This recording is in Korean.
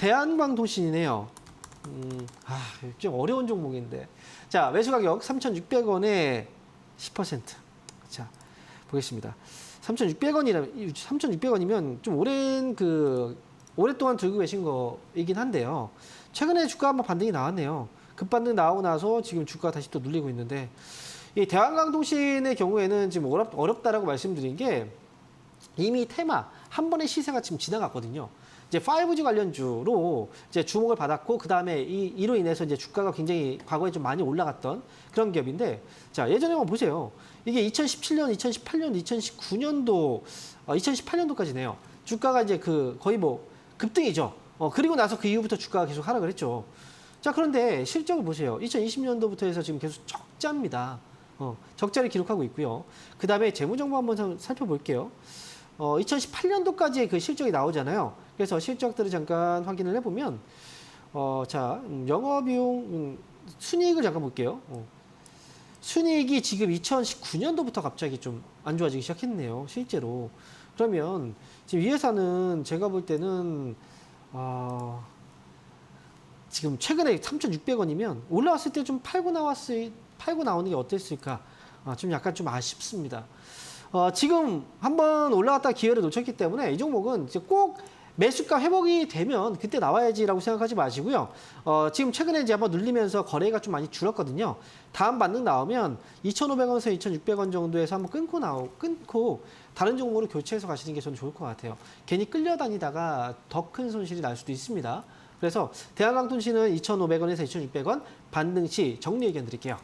대한광통신이네요. 음, 아, 좀 어려운 종목인데. 자, 매수 가격 3,600원에 10%. 자, 보겠습니다. 3,600원이라면 3,600원이면 좀 오랜 그 오랫동안 들고 계신 거이긴 한데요. 최근에 주가 한번 반등이 나왔네요. 급반등 나오고 나서 지금 주가가 다시 또 눌리고 있는데 이 대한강통신의 경우에는 지금 어렵, 어렵다라고 말씀드린 게 이미 테마 한 번의 시세가 지금 지나갔거든요. 이제 5G 관련주로 이제 주목을 받았고 그 다음에 이 이로 인해서 이제 주가가 굉장히 과거에 좀 많이 올라갔던 그런 기업인데 자 예전에 한번 보세요. 이게 2017년, 2018년, 2019년도, 어, 2018년도까지네요. 주가가 이제 그 거의 뭐 급등이죠. 어, 그리고 나서 그 이후부터 주가가 계속 하락을 했죠. 자 그런데 실적을 보세요. 2020년도부터 해서 지금 계속 적자입니다. 어, 적자를 기록하고 있고요. 그 다음에 재무정보 한번 살- 살펴볼게요. 어, 2018년도까지의 그 실적이 나오잖아요. 그래서 실적들을 잠깐 확인을 해보면, 어, 자, 음, 영업비용, 음, 순이익을 잠깐 볼게요. 어. 순이익이 지금 2019년도부터 갑자기 좀 안 좋아지기 시작했네요. 실제로. 그러면 지금 이 회사는 제가 볼 때는, 아, 지금 최근에 3,600원이면 올라왔을 때 좀 팔고 나왔을, 팔고 나오는 게 어땠을까? 아, 좀 약간 좀 아쉽습니다. 어, 지금 한번 올라갔다 기회를 놓쳤기 때문에 이 종목은 이제 꼭 매수가 회복이 되면 그때 나와야지라고 생각하지 마시고요. 어, 지금 최근에 이제 한번 눌리면서 거래가 좀 많이 줄었거든요. 다음 반등 나오면 2,500원에서 2,600원 정도에서 한번 끊고 나오, 끊고 다른 종목으로 교체해서 가시는 게 저는 좋을 것 같아요. 괜히 끌려다니다가 더 큰 손실이 날 수도 있습니다. 그래서 대한강통신은 2,500원에서 2,600원 반등 시 정리 의견 드릴게요.